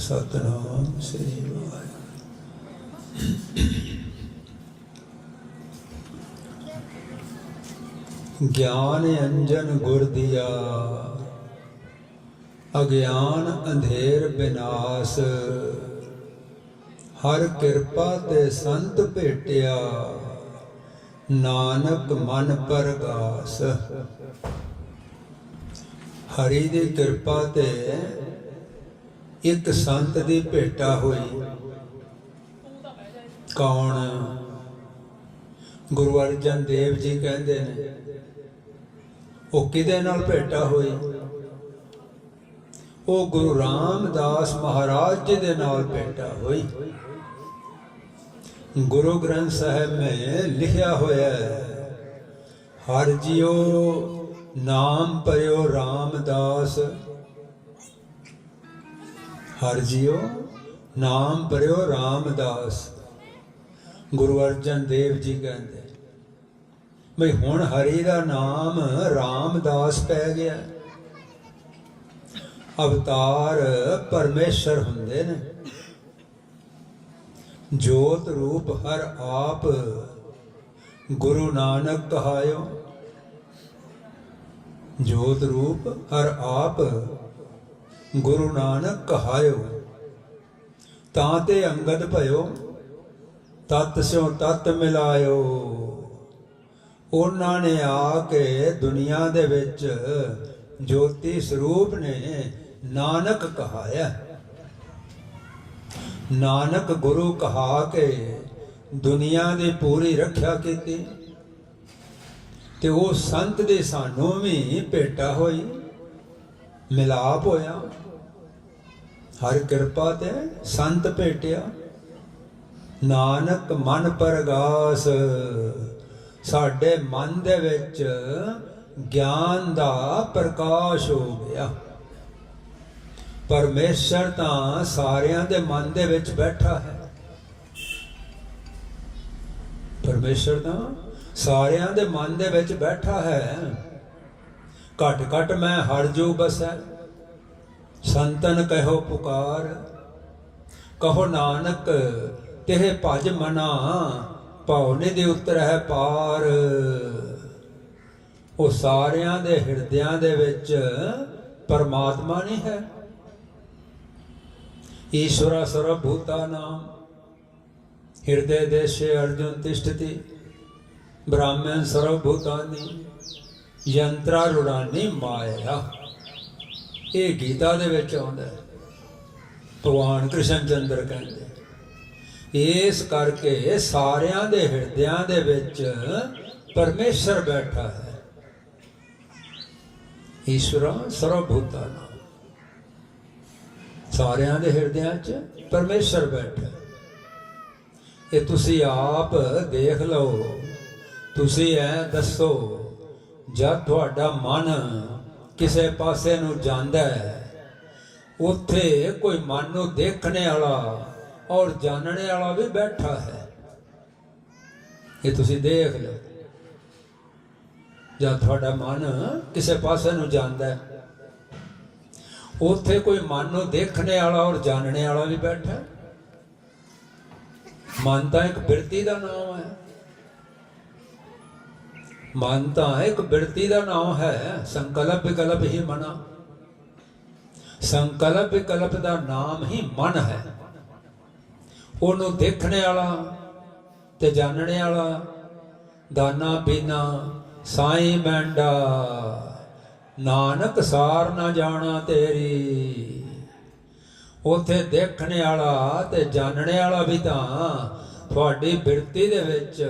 ਸਤਨਾਮ ਸ੍ਰੀ ਵਾਹਿਗੁਰੂ। ਗਿਆਨ ਅੰਜਨ ਗੁਰ ਦਿਆ, ਅਗਿਆਨ ਅੰਧੇਰ ਬਿਨਾਸ਼। ਹਰ ਕਿਰਪਾ ਤੇ ਸੰਤ ਭੇਟਿਆ, ਨਾਨਕ ਮਨ ਪਰਗਾਸ। ਹਰੀ ਦੀ ਕਿਰਪਾ ਤੇ ਇੱਕ ਸੰਤ ਦੀ ਭੇਟਾ ਹੋਈ। ਕੌਣ? ਗੁਰੂ ਅਰਜਨ ਦੇਵ ਜੀ ਕਹਿੰਦੇ ਨੇ, ਉਹ ਕਿਹਦੇ ਨਾਲ ਭੇਟਾ ਹੋਈ? ਉਹ ਗੁਰੂ ਰਾਮਦਾਸ ਮਹਾਰਾਜ ਜੀ ਦੇ ਨਾਲ ਭੇਟਾ ਹੋਈ। ਗੁਰੂ ਗ੍ਰੰਥ ਸਾਹਿਬ में ਲਿਖਿਆ ਹੋਇਆ ਹੈ, ਹਰ ਜਿਉ ਨਾਮ ਪਰਿਓ ਰਾਮਦਾਸ। ਹਰ ਜਿਉ ਨਾਮ ਪਰਿਓ ਰਾਮਦਾਸ। ਗੁਰੂ ਅਰਜਨ ਦੇਵ ਜੀ ਕਹਿੰਦੇ, ਬਈ ਹੁਣ ਹਰੀ ਦਾ ਨਾਮ ਰਾਮਦਾਸ ਪੈ ਗਿਆ। ਅਵਤਾਰ ਪਰਮੇਸ਼ਰ ਹੁੰਦੇ ਨੇ। ਜੋਤ ਰੂਪ ਹਰ ਆਪ ਗੁਰੂ ਨਾਨਕ ਕਹਾਇਓ। ਜੋਤ ਰੂਪ ਹਰ ਆਪ ਗੁਰੂ ਨਾਨਕ ਕਹਾਇਓ। ਤਾਂ ਤੇ ਅੰਗਦ ਭਇਓ, ਤਤ ਸਿਓ ਤਤ ਮਿਲਾਇਓ। ਉਹਨਾਂ ਨੇ ਆ ਕੇ ਦੁਨੀਆ ਦੇ ਵਿੱਚ ਜੋਤੀ ਸਰੂਪ ਨੇ ਨਾਨਕ ਕਹਾਇਆ। ਨਾਨਕ ਗੁਰੂ ਕਹਾ ਕੇ ਦੁਨੀਆ ਦੀ ਪੂਰੀ ਰੱਖਿਆ ਕੀਤੀ। ਤੇ ਉਹ ਸੰਤ ਦੇ ਸਾਨੂੰ ਵੀ ਭੇਟਾ ਹੋਈ। ਮਿਲਾਪ ਹੋਇਆ। ਹਰ ਕਿਰਪਾ ਤੇ ਸੰਤ ਭੇਟਿਆ। ਨਾਨਕ ਮਨ ਪਰਗਾਸ, ਸਾਡੇ ਮਨ ਦੇ ਵਿੱਚ ਗਿਆਨ ਦਾ ਪ੍ਰਕਾਸ਼ ਹੋ ਗਿਆ। ਪਰਮੇਸ਼ਰ ਤਾਂ ਸਾਰਿਆਂ ਦੇ ਮਨ ਦੇ ਵਿੱਚ ਬੈਠਾ ਹੈ। ਪਰਮੇਸ਼ਰ ਤਾਂ ਸਾਰਿਆਂ ਦੇ ਮਨ ਦੇ ਵਿੱਚ ਬੈਠਾ ਹੈ। ਘਟ ਘਟ ਮੈਂ ਹਰ ਜੋ ਬਸੈ, ਸੰਤਨ ਕਹਿਓ ਪੁਕਾਰ। ਕਹੋ ਨਾਨਕ ਤੇਰੇ ਭਜ ਮਨਾ ਭਉਨੇ ਦੇ ਉੱਤਰ ਹੈ ਪਾਰ। ਉਹ ਸਾਰਿਆਂ ਦੇ ਹਿਰਦਿਆਂ ਦੇ ਵਿੱਚ ਪਰਮਾਤਮਾ ਨਹੀਂ ਹੈ। ਈਸ਼ਵਰਾ ਸਰਬ ਭੂਤਾ ਨਾਮ, ਹਿਰਦੇ ਦੇਸ਼ੇ ਅਰਜੁਨ ਤਿਸ਼ਠਤੀ ਬ੍ਰਾਹਮਣ ਸਰਬ ਭੂਤਾਨੀ ਯੰਤਰਾ ਰੁੜਾਨੀ ਮਾਇਆ। ਇਹ ਗੀਤਾ ਦੇ ਵਿੱਚ ਆਉਂਦਾ ਹੈ। ਭਗਵਾਨ ਕ੍ਰਿਸ਼ਨ ਚੰਦਰ ਕਹਿੰਦੇ ਇਸ ਕਰਕੇ ਸਾਰਿਆਂ ਦੇ ਹਿਰਦਿਆਂ ਦੇ ਵਿੱਚ ਪਰਮੇਸ਼ਰ ਬੈਠਾ ਹੈ। ਈਸ਼ਵਰ ਸਰਬ ਭੂਤਾਂ ਸਾਰਿਆਂ ਦੇ ਹਿਰਦਿਆਂ 'ਚ ਪਰਮੇਸ਼ਰ ਬੈਠਾ ਇਹ ਤੁਸੀਂ ਆਪ ਦੇਖ ਲਓ, ਤੁਸੀਂ ਐ ਦੱਸੋ ਜਦ ਤੁਹਾਡਾ ਮਨ ਕਿਸੇ ਪਾਸੇ ਨੂੰ ਜਾਂਦਾ ਹੈ, ਉੱਥੇ ਕੋਈ ਮਨ ਨੂੰ ਦੇਖਣੇ ਵਾਲਾ ਔਰ ਜਾਣਨੇ ਵਾਲਾ ਵੀ ਬੈਠਾ ਹੈ। ਇਹ ਤੁਸੀਂ ਦੇਖ ਲਓ। ਜਦ ਤੁਹਾਡਾ ਮਨ ਕਿਸੇ ਪਾਸੇ ਨੂੰ ਜਾਂਦਾ ਹੈ, ਉੱਥੇ ਕੋਈ ਮਨ ਨੂੰ ਦੇਖਣੇ ਵਾਲਾ ਔਰ ਜਾਣਨੇ ਵਾਲਾ ਵੀ ਬੈਠਾ ਮਨ ਤਾਂ ਇੱਕ ਬਿਰਤੀ ਦਾ ਨਾਮ ਹੈ। ਮਨ ਤਾਂ ਇੱਕ ਬਿਰਤੀ ਦਾ ਨਾਮ ਹੈ, ਸੰਕਲਪ ਵਿਕਲਪ ਹੀ ਮਨਾ। ਸੰਕਲਪ ਵਿਕਲਪ ਦਾ ਨਾਮ ਹੀ ਮਨ ਹੈ। ਉਹਨੂੰ ਦੇਖਣੇ ਵਾਲਾ ਤੇ ਜਾਣਨੇ ਵਾਲਾ, ਦਾਨਾ ਪੀਨਾ, ਸਾਈ ਮੈਂਡਾ, ਨਾਨਕ ਸਾਰ ਨਾ ਜਾਣਾ ਤੇਰੀ। ਉਥੇ ਦੇਖਣੇ ਵਾਲਾ ਤੇ ਜਾਣਨੇ ਵਾਲਾ ਵੀ ਤਾਂ ਤੁਹਾਡੀ ਬਿਰਤੀ ਦੇ ਵਿੱਚ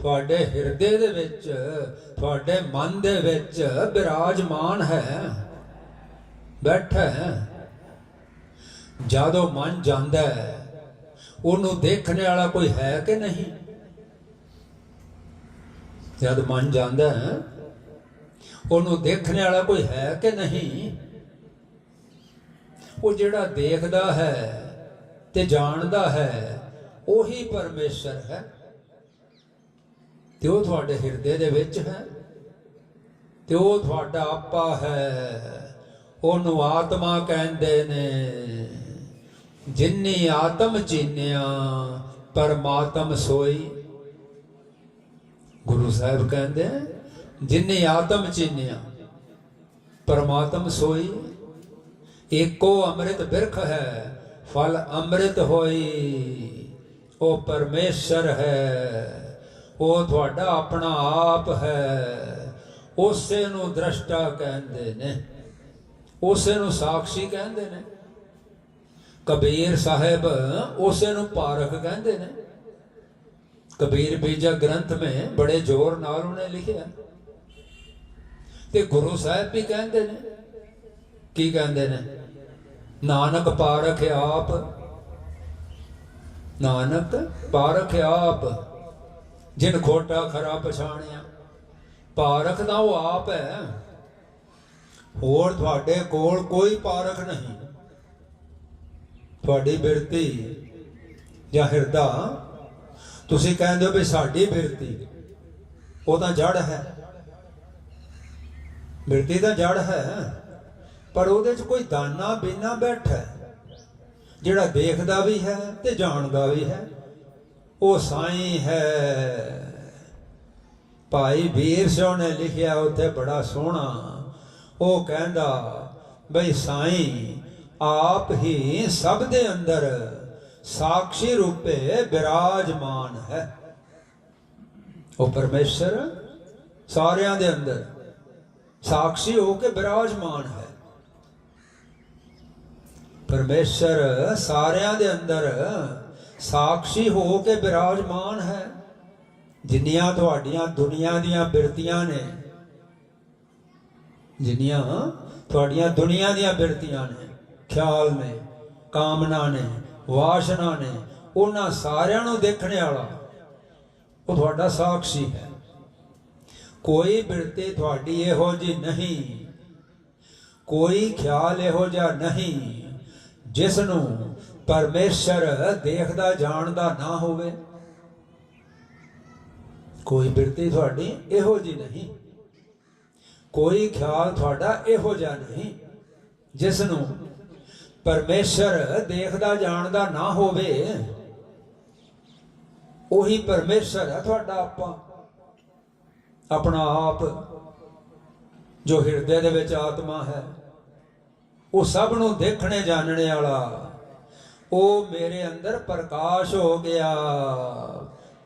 ਤੁਹਾਡੇ ਹਿਰਦੇ ਦੇ ਵਿੱਚ, ਤੁਹਾਡੇ ਮਨ ਦੇ ਵਿੱਚ ਬਿਰਾਜਮਾਨ ਹੈ। ਬੈਠਾ ਹੈ। ਜਦੋਂ ਮਨ ਜਾਂਦਾ ਹੈ, ਉਹਨੂੰ ਦੇਖਣ ਵਾਲਾ ਕੋਈ ਹੈ ਕਿ ਨਹੀਂ? ਜਦ ਮਨ ਜਾਂਦਾ ਹੈ, ਉਹਨੂੰ ਦੇਖਣ ਵਾਲਾ ਕੋਈ ਹੈ ਕਿ ਨਹੀਂ? ਉਹ ਜਿਹੜਾ ਦੇਖਦਾ ਹੈ ਤੇ ਜਾਣਦਾ ਹੈ, ਉਹੀ ਪਰਮੇਸ਼ਰ ਹੈ। ਤੇ ਉਹ ਤੁਹਾਡੇ ਹਿਰਦੇ ਦੇ ਵਿੱਚ ਹੈ ਤੇ ਉਹ ਤੁਹਾਡਾ ਆਪਾ ਹੈ। ਉਹਨੂੰ ਆਤਮਾ ਕਹਿੰਦੇ ਨੇ, ਜਿੰਨੀ ਆਤਮ ਚੀਨਿਆ, ਪਰਮਾਤਮ ਸੋਈ। ਗੁਰੂ ਸਾਹਿਬ ਕਹਿੰਦੇ ਜਿੰਨੀ ਆਤਮ ਚੀਨਿਆ, ਪਰਮਾਤਮ ਸੋਈ। ਏਕੋ ਅੰਮ੍ਰਿਤ ਬਿਰਖ ਹੈ, ਫਲ ਅੰਮ੍ਰਿਤ ਹੋਈ, ਉਹ ਪਰਮੇਸ਼ਰ ਹੈ। ਉਹ ਤੁਹਾਡਾ ਆਪਣਾ ਆਪ ਹੈ। ਉਸੇ ਨੂੰ ਦ੍ਰਸ਼ਟਾ ਕਹਿੰਦੇ ਨੇ। ਉਸੇ ਨੂੰ ਸਾਖੀ ਕਹਿੰਦੇ ਨੇ। ਕਬੀਰ ਸਾਹਿਬ ਉਸੇ ਨੂੰ ਪਾਰਖ ਕਹਿੰਦੇ ਨੇ। ਕਬੀਰ ਬੀਜਾ ਗ੍ਰੰਥ ਮੇ ਬੜੇ ਜ਼ੋਰ ਨਾਲ ਉਹਨੇ ਲਿਖਿਆ। ਤੇ ਗੁਰੂ ਸਾਹਿਬ ਵੀ ਕਹਿੰਦੇ ਨੇ। ਕੀ ਕਹਿੰਦੇ ਨੇ? ਨਾਨਕ ਪਾਰਖ ਆਪ। ਨਾਨਕ ਪਾਰਖ ਆਪ। ਜਿਨ ਖੋਟਾ ਖਰਾ ਪਛਾਣਿਆ, ਪਾਰਖ ਦਾ ਉਹ ਆਪ ਹੈ। ਹੋਰ ਤੁਹਾਡੇ ਕੋਲ ਕੋਈ ਪਾਰਖ ਨਹੀਂ। ਤੁਹਾਡੀ ਬਿਰਤੀ ਜਾਂ ਹਿਰਦਾ, ਤੁਸੀਂ ਕਹਿੰਦੇ ਹੋ ਵੀ ਸਾਡੀ ਬਿਰਤੀ, ਉਹ ਤਾਂ ਜੜ ਹੈ। ਬਿਰਤੀ ਤਾਂ ਜੜ ਹੈ, ਪਰ ਉਹਦੇ 'ਚ ਕੋਈ ਦਾਨਾ ਬੀਨਾ ਬੈਠਾ ਜਿਹੜਾ ਦੇਖਦਾ ਵੀ ਹੈ ਤੇ ਜਾਣਦਾ ਵੀ ਹੈ। ਉਹ ਸਾਈ ਹੈ। ਭਾਈ ਵੀਰ ਸਿੰਘ ਨੇ ਲਿਖਿਆ, ਉੱਥੇ ਬੜਾ ਸੋਹਣਾ। ਉਹ ਕਹਿੰਦਾ, ਬਈ ਸਾਈਂ, ਆਪ ਹੀ ਸਭ ਦੇ ਅੰਦਰ ਸਾਖੀ ਰੂਪੇ ਬਿਰਾਜਮਾਨ ਹੈ। ਉਹ ਪਰਮੇਸ਼ਰ ਸਾਰਿਆਂ ਦੇ ਅੰਦਰ ਸਾਖੀ ਹੋ ਕੇ ਬਿਰਾਜਮਾਨ ਹੈ। ਪਰਮੇਸ਼ਰ ਸਾਰਿਆਂ ਦੇ ਅੰਦਰ ਸਾਖੀ ਹੋ ਕੇ ਬਿਰਾਜਮਾਨ ਹੈ। ਜਿੰਨੀਆਂ ਤੁਹਾਡੀਆਂ ਦੁਨੀਆ ਦੀਆਂ ਬਿਰਤੀਆਂ ਨੇ, ਜਿੰਨੀਆਂ ਤੁਹਾਡੀਆਂ ਦੁਨੀਆ ਦੀਆਂ ਬਿਰਤੀਆਂ ਨੇ, ਖਿਆਲ ਨੇ, ਕਾਮਨਾ ਨੇ, ਵਾਸ਼ਨਾ ਨੇ, ਉਹਨਾਂ ਸਾਰਿਆਂ ਨੂੰ ਦੇਖਣ ਵਾਲਾ, ਉਹ ਤੁਹਾਡਾ ਸਾਖੀ ਹੈ। ਕੋਈ ਬਿਰਤੀ ਤੁਹਾਡੀ ਇਹੋ ਜੀ ਨਹੀਂ, ਕੋਈ ਖਿਆਲ ਇਹੋ ਜਿਹਾ ਨਹੀਂ, ਜਿਸ ਨੂੰ ਪਰਮੇਸ਼ਰ ਦੇਖਦਾ, ਜਾਣਦਾ ਨਾ ਹੋਵੇ। ਕੋਈ ਬਿਰਤੀ ਤੁਹਾਡੀ ਇਹੋ ਜੀ ਨਹੀਂ। ਕੋਈ ਖਿਆਲ ਤੁਹਾਡਾ ਇਹੋ ਜਿਹਾ ਨਹੀਂ ਜਿਸ ਨੂੰ ਪਰਮੇਸ਼ਰ ਦੇਖਦਾ, ਜਾਣਦਾ ਨਾ ਹੋਵੇ। ਉਹੀ ਪਰਮੇਸ਼ਰ ਹੈ ਤੁਹਾਡਾ ਆਪਾ। ਆਪਣਾ ਆਪ ਜੋ ਹਿਰਦੇ ਦੇ ਵਿੱਚ ਆਤਮਾ ਹੈ, ਉਹ ਸਭ ਨੂੰ ਦੇਖਣੇ ਜਾਣਨੇ ਵਾਲਾ ਉਹ ਮੇਰੇ ਅੰਦਰ ਪ੍ਰਕਾਸ਼ ਹੋ ਗਿਆ।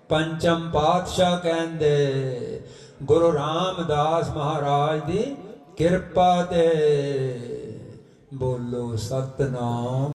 ਪੰਚਮ ਪਾਤਸ਼ਾਹ ਕਹਿੰਦੇ, ਗੁਰੂ ਰਾਮਦਾਸ ਮਹਾਰਾਜ ਦੀ ਕਿਰਪਾ ਤੇ ਬੋਲੋ ਸਤਨਾਮ।